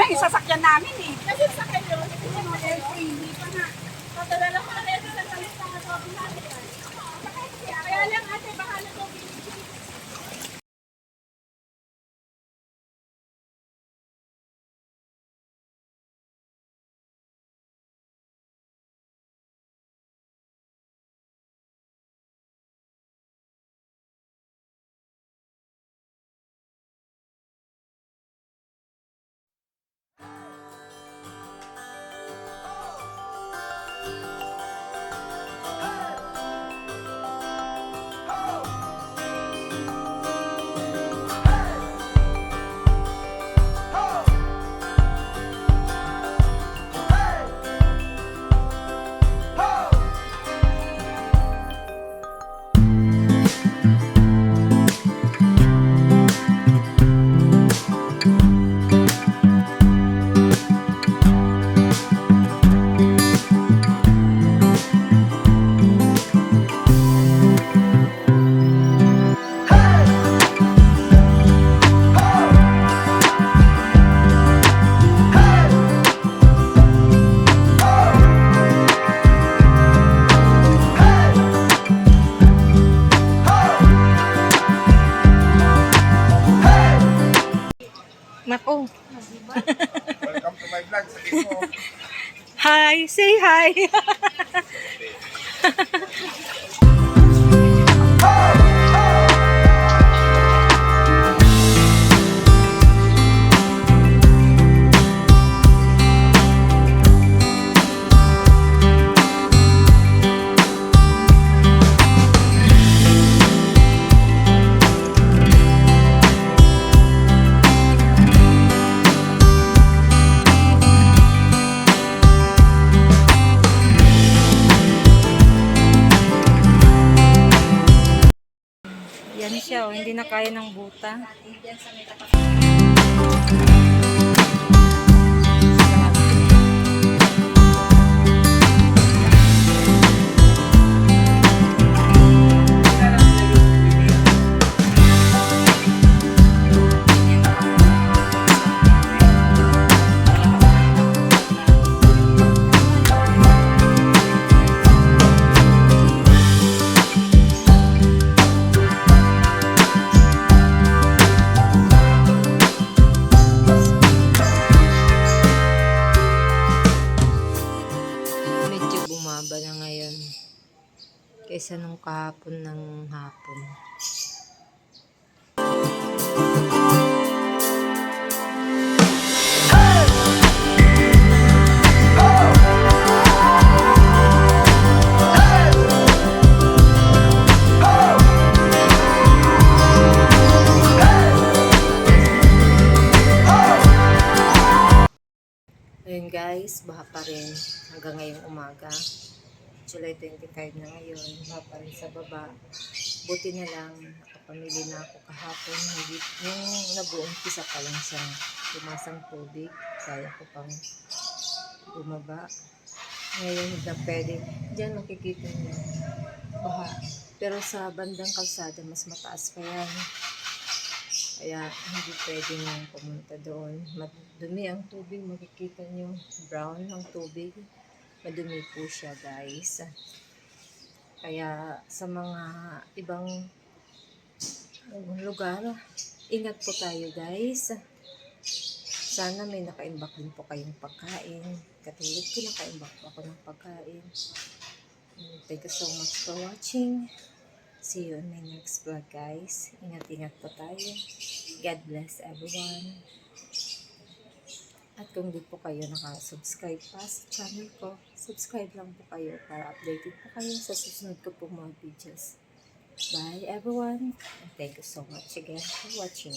namin eh. Kasi sa kayo, hindi mo hindi pa na. Patadala ko na rin sa kalit na sabi namin. Kaya lang ate, bahala ko Nako. Welcome to my vlog. Mo. Hi, say hi. siya, oh, hindi na kaya ng buta. Kaysa nung kahapon ng hapon. Ayun guys, baha pa rin hanggang ngayong umaga. July 25 na ngayon, baha pa rin sa baba. Buti na lang, nakapamili na ako kahapon. Yung nag-uumpisa pa lang siya tumasang tubig, kaya ko pang bumaba. Ngayon, hindi na pwede. Diyan makikita niyo, baha. Pero sa bandang kalsada, mas mataas pa yan. Kaya hindi pwede nang pumunta doon. Madumi ang tubig, makikita nyo. Brown ang tubig. Madumi po siya guys. Kaya sa mga ibang lugar, ingat po tayo guys. Sana may nakaimbak din po kayong pagkain. Katulad ko, nakaimbak po ako ng pagkain. Thank you so much for watching. See you in my next vlog, guys. Ingat-ingat po tayo. God bless everyone. At kung di po kayo nakasubscribe pa sa channel ko, subscribe lang po kayo para updated po kayo sa susunod ko po mga videos. Bye everyone. And thank you so much again for watching.